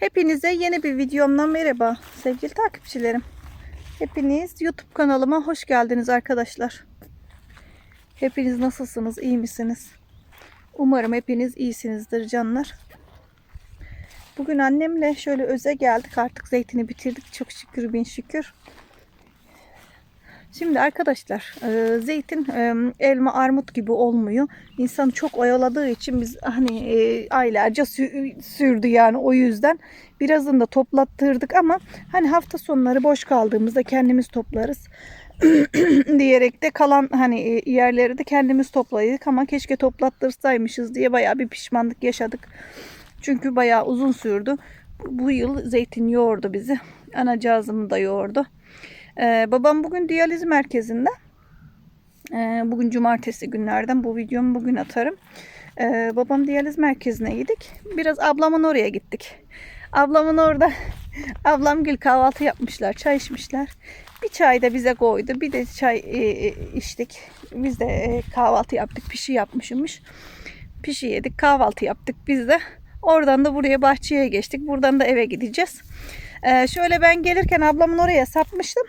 Hepinize yeni bir videomdan merhaba sevgili takipçilerim. Hepiniz YouTube kanalıma hoş geldiniz arkadaşlar. Hepiniz nasılsınız? iyi misiniz? Umarım hepiniz iyisinizdir canlar. Bugün annemle şöyle öze geldik. Artık zeytini bitirdik. Çok şükür bin şükür. Şimdi arkadaşlar e, zeytin e, elma armut gibi olmuyor. İnsanı çok oyaladığı için biz hani e, aylarca sü- sürdü yani o yüzden. Birazını da toplattırdık ama hani hafta sonları boş kaldığımızda kendimiz toplarız. diyerek de kalan hani e, yerleri de kendimiz toplaydık ama keşke toplattırsaymışız diye bayağı bir pişmanlık yaşadık. Çünkü bayağı uzun sürdü. Bu, yıl zeytin yoğurdu bizi. Anacığızımı da yoğurdu. Ee, babam bugün diyaliz merkezinde. Ee, bugün cumartesi günlerden bu videomu bugün atarım. Ee, babam diyaliz merkezine gittik. Biraz ablamın oraya gittik. Ablamın orada ablam gül kahvaltı yapmışlar, çay içmişler. Bir çay da bize koydu. Bir de çay e, e, içtik. Biz de e, kahvaltı yaptık. Pişi yapmışmış. Pişi yedik, kahvaltı yaptık biz de. Oradan da buraya bahçeye geçtik. Buradan da eve gideceğiz. Ee, şöyle ben gelirken ablamın oraya sapmıştım.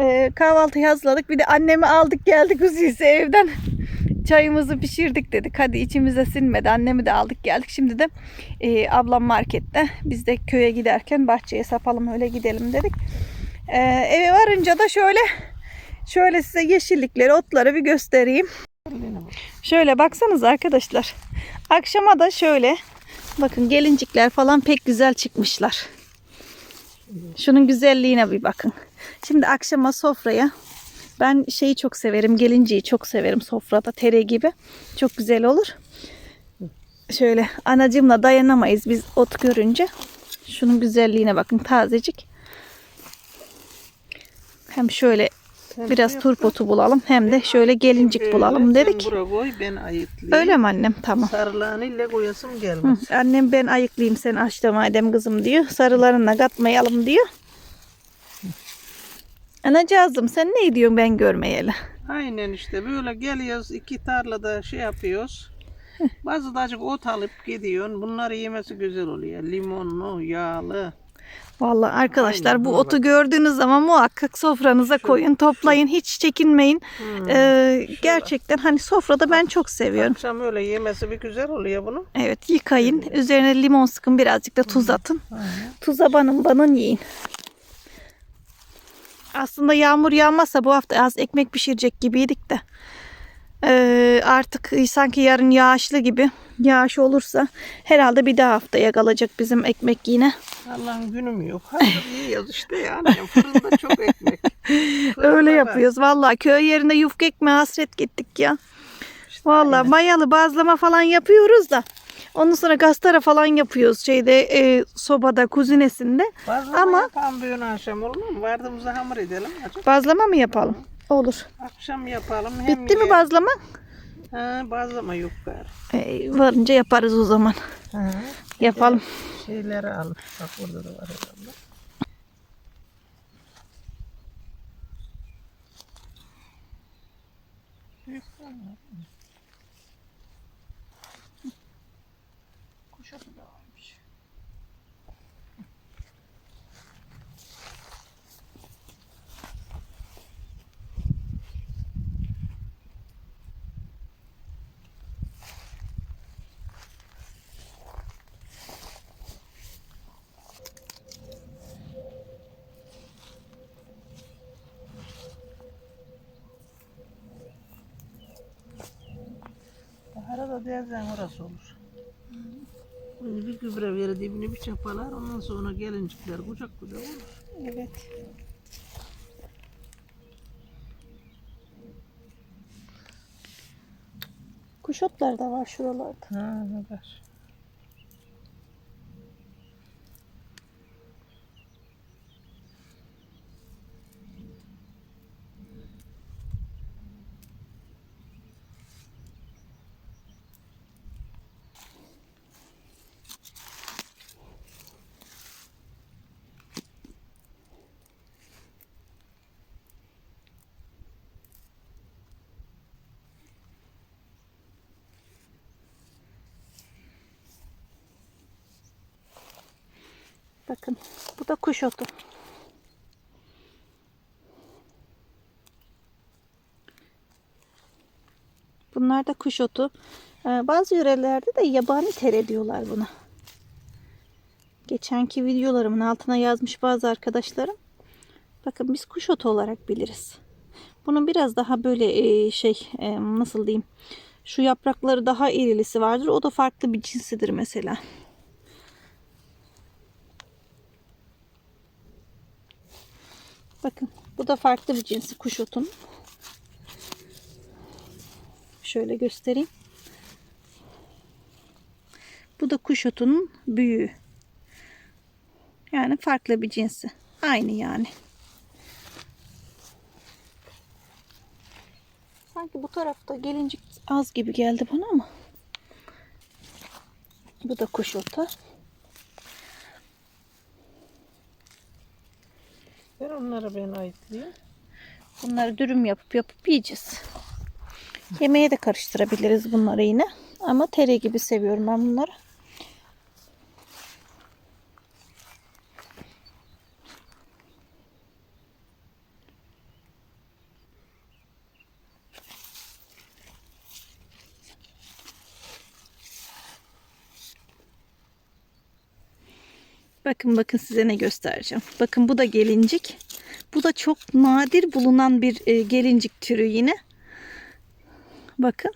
Ee, kahvaltıyı hazırladık. Bir de annemi aldık geldik Huzisi evden. Çayımızı pişirdik dedik. Hadi içimize sinmedi. Annemi de aldık geldik. Şimdi de e, ablam markette. Biz de köye giderken bahçeye sapalım öyle gidelim dedik. Ee, eve varınca da şöyle şöyle size yeşillikleri, otları bir göstereyim. Şöyle baksanız arkadaşlar. Akşama da şöyle bakın gelincikler falan pek güzel çıkmışlar. Şunun güzelliğine bir bakın. Şimdi akşama sofraya ben şeyi çok severim. Gelinciyi çok severim sofrada tere gibi. Çok güzel olur. Şöyle anacımla dayanamayız biz ot görünce. Şunun güzelliğine bakın tazecik. Hem şöyle biraz turpotu bulalım hem de şöyle gelincik bulalım dedik. Öyle mi annem? Tamam. Sarılağınıyla koyasım Hı, gelmez. annem ben ayıklayayım sen açta madem kızım diyor. Sarılarına katmayalım diyor. Anacığızım sen ne diyorsun ben görmeyeli? Aynen işte böyle geliyoruz iki tarlada şey yapıyoruz. Bazı da azıcık ot alıp gidiyorsun. Bunları yemesi güzel oluyor. Limonlu, yağlı. Vallahi arkadaşlar Aynen, bu otu bak. gördüğünüz zaman muhakkak sofranıza koyun, toplayın, hiç çekinmeyin. Hmm. Ee, gerçekten hani sofrada ben çok seviyorum. Akşam öyle yemesi bir güzel oluyor bunu. Evet yıkayın, üzerine limon sıkın, birazcık da tuz atın. Aynen. Tuza banın banın yiyin. Aslında yağmur yağmazsa bu hafta az ekmek pişirecek gibiydik de. Ee, artık sanki yarın yağışlı gibi. Yağış olursa herhalde bir daha haftaya kalacak bizim ekmek yine. Allah'ın günü mü yok? Yiyoruz işte yani. Fırında çok ekmek. Fırında Öyle var. yapıyoruz. Vallahi köy yerinde yufka ekmeğe hasret gittik ya. Vallahi aynen. mayalı bazlama falan yapıyoruz da. Ondan sonra gastara falan yapıyoruz şeyde e, sobada kuzinesinde. Bazlama Ama- yapan bir akşam olur mu? Vardığımızda hamur edelim. Azıcık. Bazlama mı yapalım? Olur. Akşam yapalım. Hem Bitti mi bazlama? Ha, bazlama yok gari. E, varınca yaparız o zaman. Ha. Yapalım. Şeyleri al. Bak burada da var herhalde. Kuşatı da varmış. Da dersen orası olur. Böyle bir gübre verir dibini bir çapalar ondan sonra gelincikler kucak kucak olur. Evet. Kuşotlar da var şuralarda. Ha ne var. Bakın bu da kuş otu. Bunlar da kuş otu. Ee, Bazı yörelerde de yabani tere diyorlar buna. Geçenki videolarımın altına yazmış bazı arkadaşlarım. Bakın biz kuş otu olarak biliriz. Bunun biraz daha böyle e, şey e, nasıl diyeyim şu yaprakları daha irilisi vardır. O da farklı bir cinsidir mesela. Bakın bu da farklı bir cinsi kuş otunun. Şöyle göstereyim. Bu da kuş otunun büyüğü. Yani farklı bir cinsi. Aynı yani. Sanki bu tarafta gelincik az gibi geldi bana ama. Bu da kuş otu. Ver onları ben ayıklayayım. Bunları dürüm yapıp yapıp yiyeceğiz. Yemeğe de karıştırabiliriz bunları yine. Ama tere gibi seviyorum ben bunları. Bakın bakın size ne göstereceğim. Bakın bu da gelincik. Bu da çok nadir bulunan bir e, gelincik türü yine. Bakın.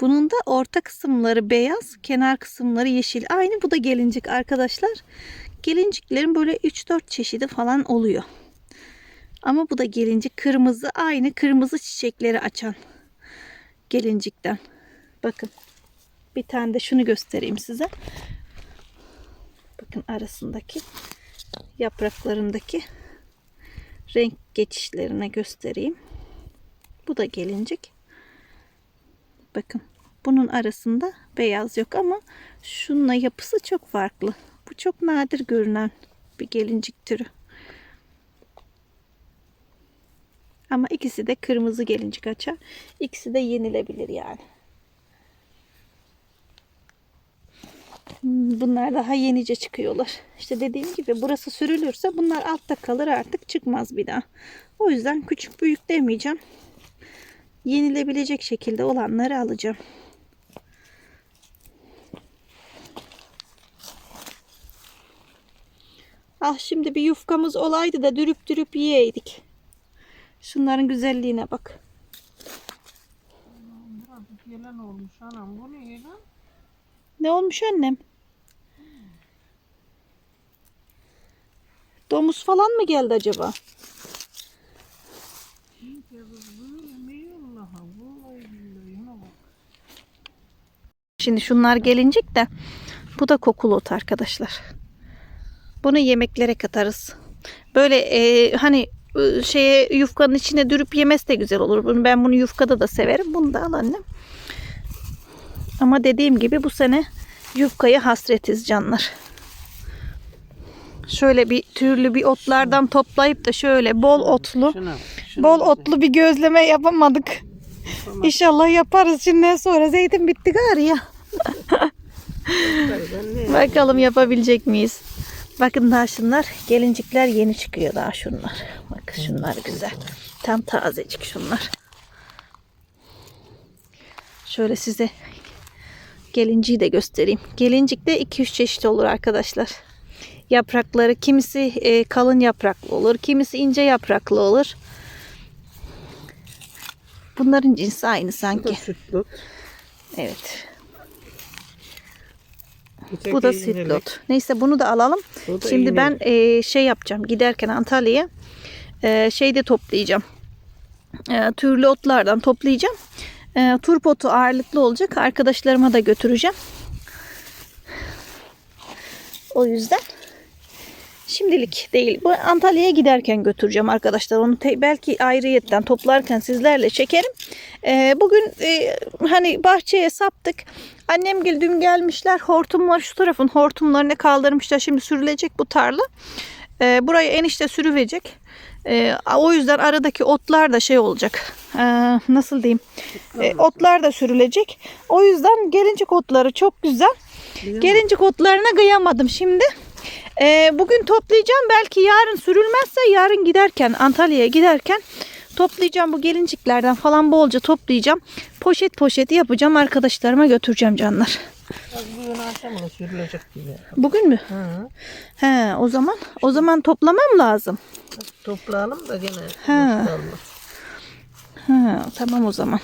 Bunun da orta kısımları beyaz, kenar kısımları yeşil. Aynı bu da gelincik arkadaşlar. Gelinciklerin böyle 3-4 çeşidi falan oluyor. Ama bu da gelincik kırmızı, aynı kırmızı çiçekleri açan gelincikten. Bakın. Bir tane de şunu göstereyim size. Bakın arasındaki yapraklarındaki renk geçişlerine göstereyim. Bu da gelincik. Bakın bunun arasında beyaz yok ama şununla yapısı çok farklı. Bu çok nadir görünen bir gelincik türü. Ama ikisi de kırmızı gelincik açar. İkisi de yenilebilir yani. Bunlar daha yenice çıkıyorlar. İşte dediğim gibi burası sürülürse bunlar altta kalır artık çıkmaz bir daha. O yüzden küçük büyük demeyeceğim. Yenilebilecek şekilde olanları alacağım. Ah şimdi bir yufkamız olaydı da dürüp dürüp yiyeydik. Şunların güzelliğine bak. Gelen olmuş anam. Bu ne lan? Ne olmuş annem? Domuz falan mı geldi acaba? Şimdi şunlar gelincik de bu da kokulu ot arkadaşlar. Bunu yemeklere katarız. Böyle e, hani şeye yufkanın içine dürüp yemesi de güzel olur. Ben bunu yufkada da severim. Bunu da al annem. Ama dediğim gibi bu sene yufkaya hasretiz canlar. Şöyle bir türlü bir otlardan toplayıp da şöyle bol otlu, bol bak. otlu bir gözleme yapamadık. İnşallah yaparız şimdiden sonra. Zeytin bitti gari ya. Bakalım yapabilecek miyiz? Bakın daha şunlar gelincikler yeni çıkıyor daha şunlar. Bakın şunlar güzel. Tam tazecik şunlar. Şöyle size gelinciyi de göstereyim. Gelincikte 2-3 çeşit olur arkadaşlar. Yaprakları kimisi e, kalın yapraklı olur, kimisi ince yapraklı olur. Bunların cinsi aynı Bu da sanki. sütlü. Evet. Öteki Bu da sütlot. Neyse bunu da alalım. Bu da Şimdi ben iğnelik. e, şey yapacağım. Giderken Antalya'ya e, şey de toplayacağım. E, türlü otlardan toplayacağım. E, turp otu ağırlıklı olacak. Arkadaşlarıma da götüreceğim. O yüzden şimdilik değil. Bu Antalya'ya giderken götüreceğim arkadaşlar. Onu belki ayrıyetten toplarken sizlerle çekerim. E, bugün e, hani bahçeye saptık. Annem gel dün gelmişler. Hortum var şu tarafın hortumlarını kaldırmışlar. Şimdi sürülecek bu tarla. E, burayı enişte sürüvecek. E, o yüzden aradaki otlar da şey olacak. E, nasıl diyeyim? E, otlar da sürülecek. O yüzden gelincik otları çok güzel. Gelincik otlarına kıyamadım şimdi. Ee, bugün toplayacağım. Belki yarın sürülmezse yarın giderken Antalya'ya giderken toplayacağım bu gelinciklerden falan bolca toplayacağım. Poşet poşet yapacağım arkadaşlarıma götüreceğim canlar. Bugün akşam ona sürülecek gibi. Bugün mü? Hı. He, o zaman o zaman toplamam lazım. Toplayalım da gene. Kalmaz. Ha, tamam o zaman.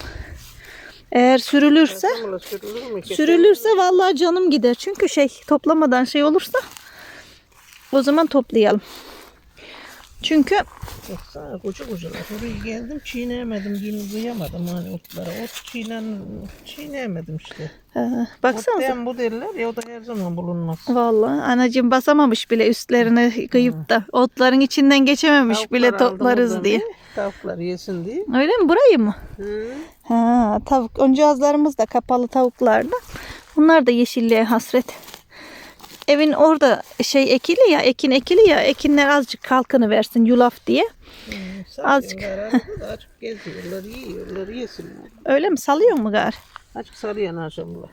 Eğer sürülürse Akşam ona sürülür mü ki? sürülürse vallahi canım gider. Çünkü şey toplamadan şey olursa o zaman toplayalım. Çünkü Baksana koca kocalar. Oraya geldim çiğneyemedim. Dün duyamadım hani otlara. Ot çiğnen, çiğneyemedim işte. e, baksanıza. Otlayan bu derler ya o da her zaman bulunmaz. Vallahi anacığım basamamış bile üstlerine kıyıp da otların içinden geçememiş bile Tavukları aldım toplarız diye. Tavuklar yesin diye. Öyle mi burayı mı? Hı. Ha, tavuk öncüazlarımız da kapalı tavuklardı. Bunlar da yeşilliğe hasret. Evin orada şey ekili ya, ekin ekili ya, ekinler azıcık kalkını versin yulaf diye. Hı, Azıcık. Açık geziyorlar, yiyorlar, yesinler. Öyle mi? Salıyor mu gar? Açık sarıyan akşamlar.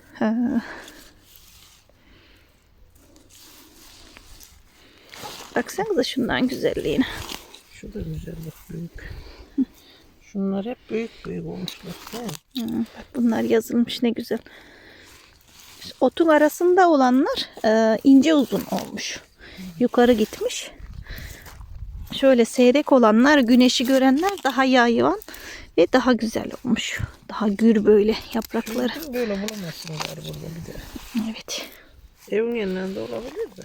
Baksanıza şundan güzelliğine. Şu da güzel bak büyük. Şunlar hep büyük büyük olmuşlar. Bunlar yazılmış ne güzel. Otun arasında olanlar e, ince uzun olmuş. Yukarı gitmiş. Şöyle seyrek olanlar, güneşi görenler daha yayvan ve daha güzel olmuş. Daha gür böyle yaprakları. Şunu Böyle bulamazsın galiba burada bir de. Evet. Evin yanlarında olabilir de.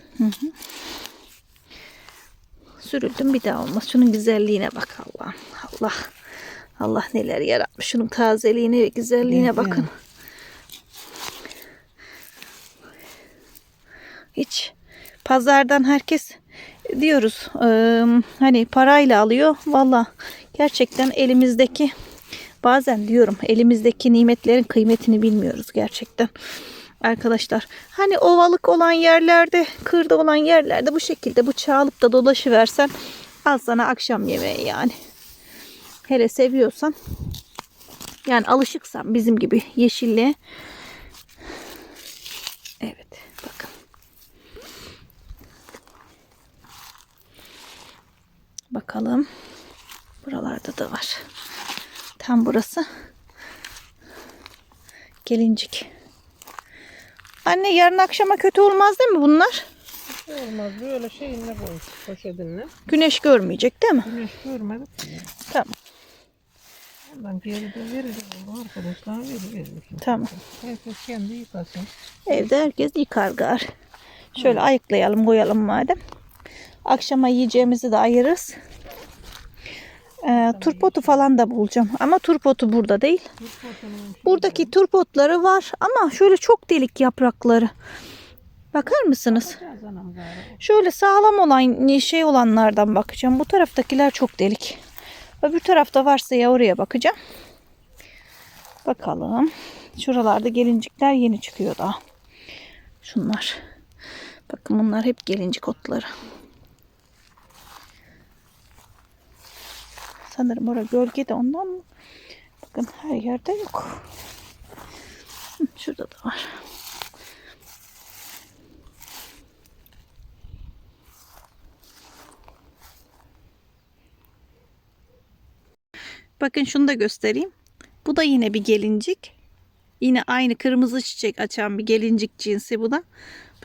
Sürüldüm bir daha olmaz. Şunun güzelliğine bak Allah. Allah. Allah neler yaratmış. Şunun tazeliğine ve güzelliğine Evet, bakın. Hiç pazardan herkes diyoruz eee, hani parayla alıyor. Valla gerçekten elimizdeki bazen diyorum elimizdeki nimetlerin kıymetini bilmiyoruz gerçekten. Arkadaşlar hani ovalık olan yerlerde kırda olan yerlerde bu şekilde bıçağı alıp da dolaşıversen al sana akşam yemeği yani. Hele seviyorsan yani alışıksan bizim gibi yeşilliğe Evet bakın. Bakalım. Buralarda da var. Tam burası. Gelincik. Anne yarın akşama kötü olmaz değil mi bunlar? Olmaz böyle şeyinle koy. Poşetinle. Güneş görmeyecek değil mi? Güneş görmedik ki. Tamam. Ondan geri de veririz. Arkadaşlar veririz. Tamam. Herkes kendi yıkasın. Evde herkes yıkar gar. Şöyle ayıklayalım koyalım madem. Akşama yiyeceğimizi de ayırırız. Ee, turpotu falan da bulacağım. Ama turpotu burada değil. Buradaki turpotları var ama şöyle çok delik yaprakları. Bakar mısınız? Şöyle sağlam olan şey olanlardan bakacağım. Bu taraftakiler çok delik. Öbür tarafta varsa ya oraya bakacağım. Bakalım. Şuralarda gelincikler yeni çıkıyor daha. Şunlar. Bakın bunlar hep gelincik otları. Sanırım orada gölge de ondan mı? Bakın her yerde yok. Şurada da var. Bakın şunu da göstereyim. Bu da yine bir gelincik. Yine aynı kırmızı çiçek açan bir gelincik cinsi bu da.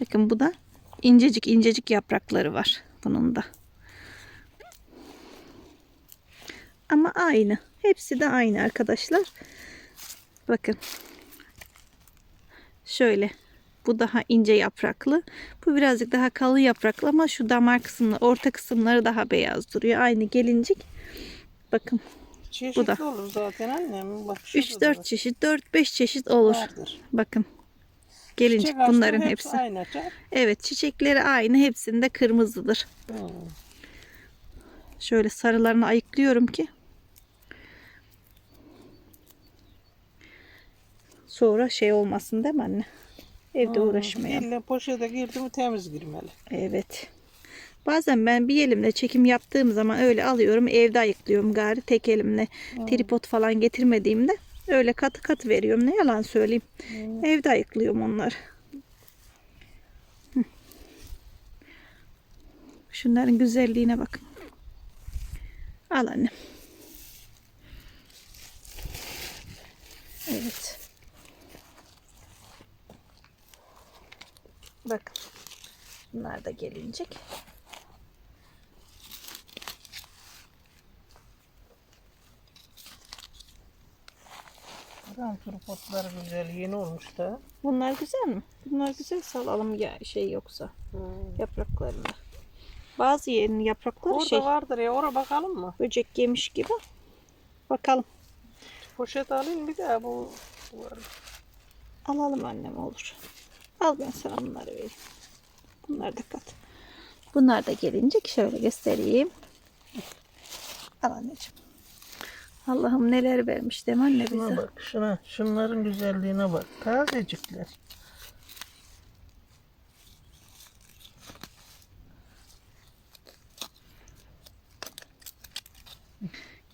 Bakın bu da incecik incecik yaprakları var bunun da. Ama aynı. Hepsi de aynı arkadaşlar. Bakın. Şöyle. Bu daha ince yapraklı. Bu birazcık daha kalın yapraklı ama şu damar kısımları, orta kısımları daha beyaz duruyor. Aynı gelincik. Bakın Çeşitli da. olur zaten annem. Bak şurada da 3-4 bak. çeşit, 4-5 çeşit olur. Vardır. Bakın. Gelincik Çiçek bunların hepsi. Aynı açar. Evet çiçekleri aynı. Hepsinde kırmızıdır. Hı. Şöyle sarılarını ayıklıyorum ki. Sonra şey olmasın değil mi anne? Evde Hı. uğraşmayalım. Elle poşete girdi mi temiz girmeli. Evet. Bazen ben bir elimle çekim yaptığım zaman öyle alıyorum evde ayıklıyorum gari tek elimle tripod falan getirmediğimde öyle katı katı veriyorum ne yalan söyleyeyim evde ayıklıyorum onları. Şunların güzelliğine bakın. Al annem. Evet. Bakın. Bunlar da gelinecek. Ram turpotları güzel yeni olmuş da. Bunlar güzel mi? Bunlar güzel salalım ya şey yoksa Hmm. yapraklarını. Bazı yerin yaprakları Orada şey vardır ya oraya bakalım mı? böcek yemiş gibi. Bakalım. Poşet alayım bir daha bu bu var. Alalım annem olur. Al ben sana bunları vereyim. Bunları da kat. Bunlar da gelince şöyle göstereyim. Al anneciğim. Allah'ım neler vermiş değil mi anne Şuna bize? bak şuna şunların güzelliğine bak. Tazecikler.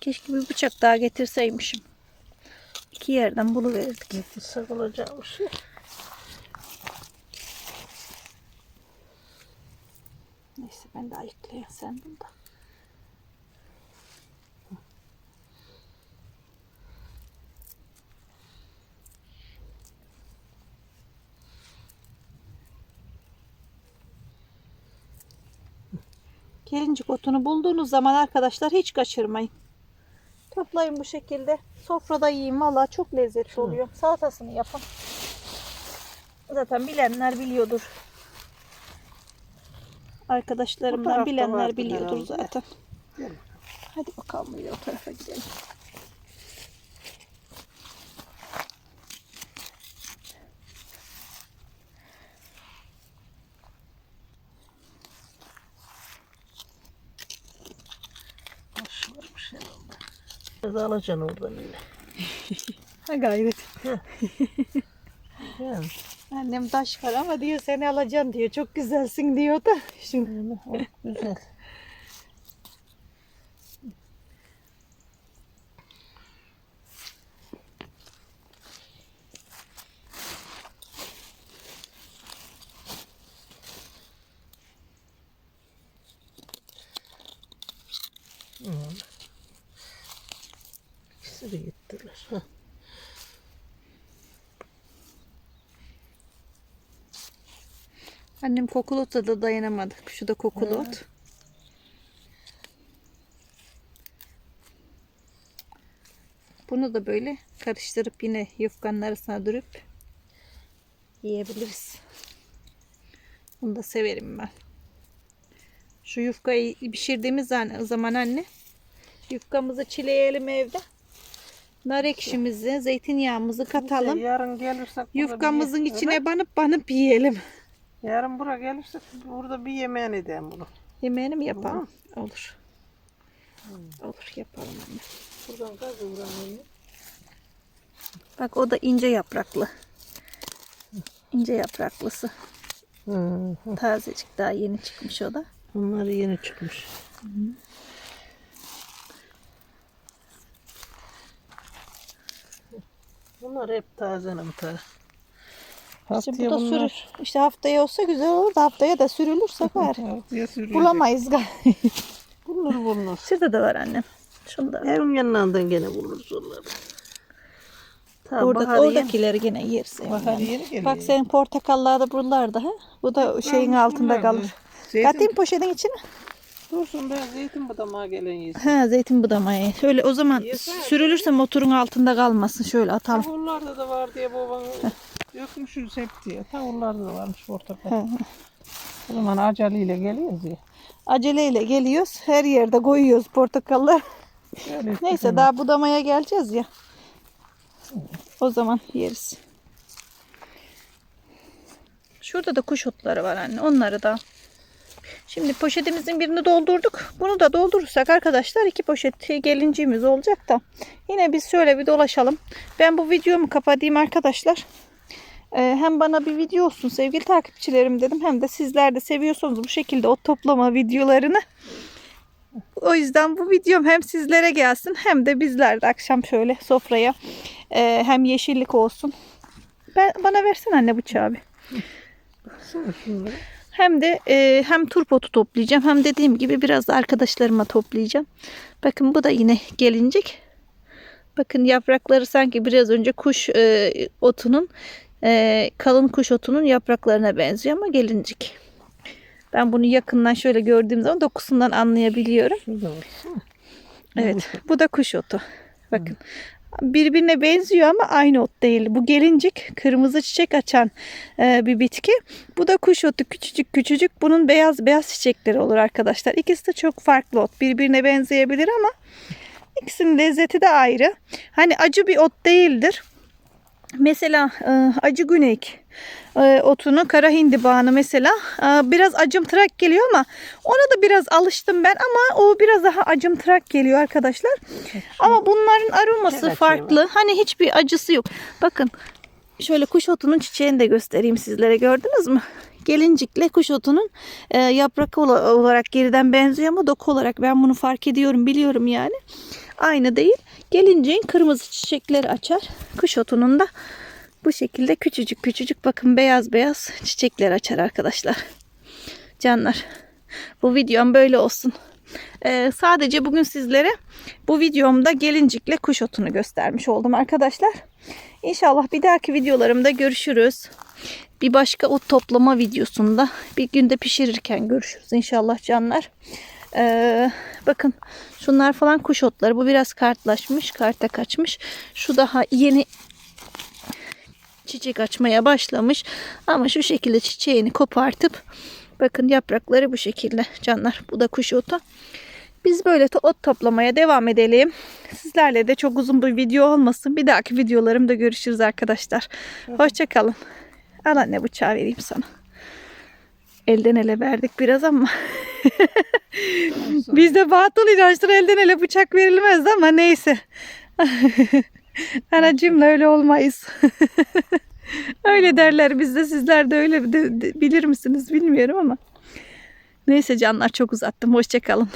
Keşke bir bıçak daha getirseymişim. İki yerden buluverirdik. Getirsek olacağım şey. Neyse ben de ayıklayayım sen bunu da. Gelincik otunu bulduğunuz zaman arkadaşlar hiç kaçırmayın. Toplayın bu şekilde. Sofrada yiyin. Valla çok lezzetli oluyor. Salatasını yapın. Zaten bilenler biliyordur. Arkadaşlarımdan bilenler biliyordur herhalde. zaten. Gel. Hadi bakalım o tarafa gidelim. Biraz alacaksın oradan yine. Ha gayret. Yani, Annem taş var ama diyor seni alacaksın diyor. Çok güzelsin diyor da. Şimdi güzel. Hı. İkisi de gittiler. Heh. Annem kokulu ota da dayanamadı. Şu da kokulu ot. Bunu da böyle karıştırıp yine yufkanın arasına dürüp yiyebiliriz. Bunu da severim ben. Şu yufkayı pişirdiğimiz zaman- anne yufkamızı çileyelim evde. Nar ekşimizi, zeytinyağımızı katalım. Yarın gelirsek Yufkamızın içine banıp banıp yiyelim. Yarın buraya gelirsek burada bir yemeğini edelim bunu. Yemeğini mi yapalım? Olur. Olur yapalım anne. Buradan gaz uğramayı. Bak o da ince yapraklı. İnce yapraklısı. Hı hı. Tazecik daha yeni çıkmış o da. Bunlar yeni çıkmış. Bunlar hep tazenim ta. İşte Haftaya bu da bunlar- sürür. İşte haftaya olsa güzel olur da haftaya da sürülürse var. Haftaya sürülecek. Bulamayız galiba. Bulunur bulunur. Şurada da var annem. Şunda. Evin yanından gene buluruz onları. Ta Orada, oradakileri yine yeriz. yani. Geliyor. Bak senin portakallar da buralarda. Ha? Bu da şeyin Kalmış altında da. kalır. Zeytin, Katayım poşetin içine. dursun be zeytin budamağa gelen yesin. Ha zeytin budamayı. Şöyle o zaman Yeter. sürülürse motorun altında kalmasın. Şöyle atalım. Tavurlarda da var diye babam dökmüşüz hep diye. Tavurlarda da varmış portakal. O zaman aceleyle geliyoruz ya. Aceleyle geliyoruz. Her yerde koyuyoruz portakallar. Öyle Neyse daha budamaya geleceğiz ya. O zaman yeriz. Şurada da kuş otları var anne. Onları da. Şimdi poşetimizin birini doldurduk. Bunu da doldurursak arkadaşlar iki poşet gelincimiz olacak da. Yine biz şöyle bir dolaşalım. Ben bu videomu kapatayım arkadaşlar. Ee, hem bana bir video olsun sevgili takipçilerim dedim. Hem de sizler de seviyorsanız bu şekilde ot toplama videolarını. O yüzden bu videom hem sizlere gelsin hem de bizler de akşam şöyle sofraya e, hem yeşillik olsun. Ben, bana versen anne bıçağı şunları. Hem de e, hem turp otu toplayacağım hem dediğim gibi biraz da arkadaşlarıma toplayacağım. Bakın bu da yine gelincik. Bakın yaprakları sanki biraz önce kuş e, otunun e, kalın kuş otunun yapraklarına benziyor ama gelincik. Ben bunu yakından şöyle gördüğüm zaman dokusundan anlayabiliyorum. Evet. Bu da kuş otu. Bakın. Birbirine benziyor ama aynı ot değil. Bu gelincik kırmızı çiçek açan e, bir bitki. Bu da kuş otu küçücük küçücük. Bunun beyaz beyaz çiçekleri olur arkadaşlar. İkisi de çok farklı ot. Birbirine benzeyebilir ama ikisinin lezzeti de ayrı. Hani acı bir ot değildir. Mesela e, acı güneyk e, otunu, kara hindibağını mesela e, biraz acımtırak geliyor ama ona da biraz alıştım ben ama o biraz daha acımtırak geliyor arkadaşlar. Ama bunların aroması farklı. Hani hiçbir acısı yok. Bakın şöyle kuş otunun çiçeğini de göstereyim sizlere gördünüz mü? Gelincikle kuş otunun e, yaprak ola- olarak geriden benziyor ama doku olarak ben bunu fark ediyorum biliyorum yani. Aynı değil. Gelinciğin kırmızı çiçekleri açar. Kuş otunun da bu şekilde küçücük küçücük bakın beyaz beyaz çiçekler açar arkadaşlar. Canlar bu videom böyle olsun. Ee, sadece bugün sizlere bu videomda gelincikle kuş otunu göstermiş oldum arkadaşlar. İnşallah bir dahaki videolarımda görüşürüz. Bir başka ot toplama videosunda bir günde pişirirken görüşürüz inşallah canlar. Ee, bakın şunlar falan kuş otları. Bu biraz kartlaşmış, karta kaçmış. Şu daha yeni çiçek açmaya başlamış. Ama şu şekilde çiçeğini kopartıp bakın yaprakları bu şekilde canlar. Bu da kuş otu. Biz böyle ot toplamaya devam edelim. Sizlerle de çok uzun bir video olmasın. Bir dahaki videolarımda görüşürüz arkadaşlar. Hoşçakalın. Al anne bıçağı vereyim sana. Elden ele verdik biraz ama. Bizde batıl inançtır elden ele bıçak verilmez ama neyse. Anacığımla öyle olmayız. öyle derler bizde sizler de öyle de- de- bilir misiniz bilmiyorum ama. Neyse canlar çok uzattım. Hoşçakalın.